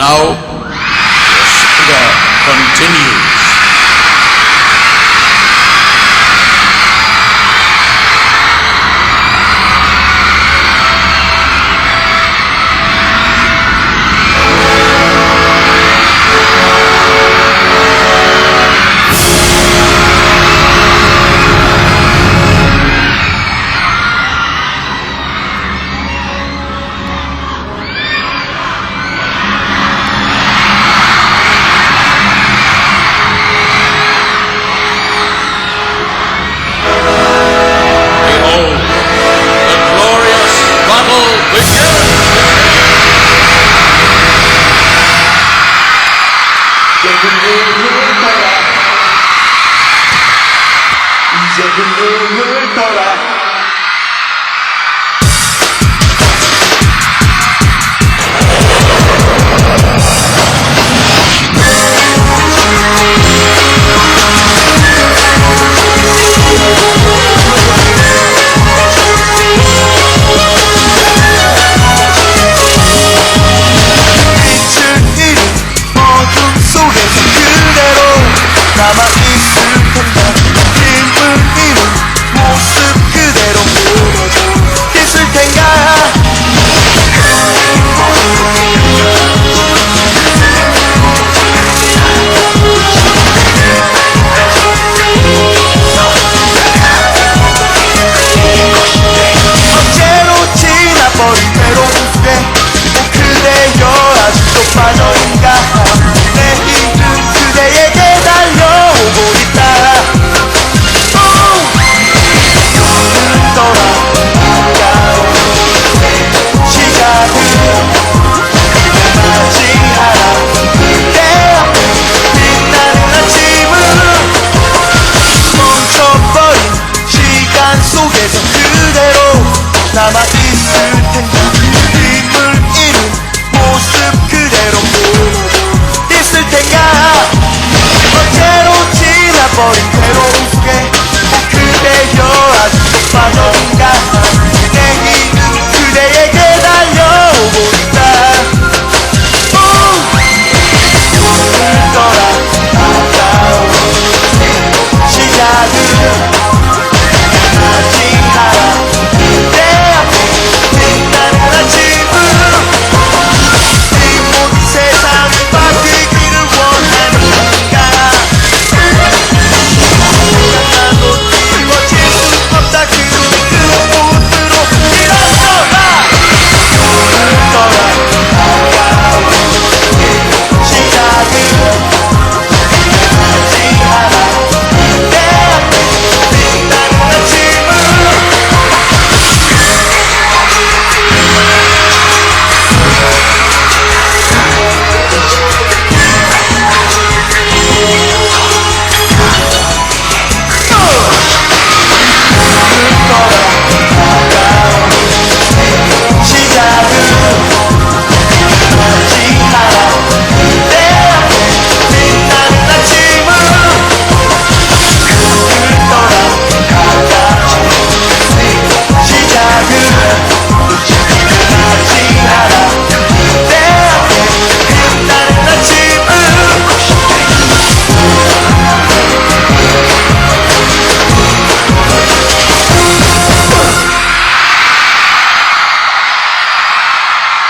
Now, continue. 그늘을 떠라. 남아 있을 텐데 힘을 잃은 모습 그대로 보고 있을 텐가? 언제로 지나버린 괴로움 속에 그대여 아직도 빠져든가? 그대에게 달려온다. 울더라 아까운 시작은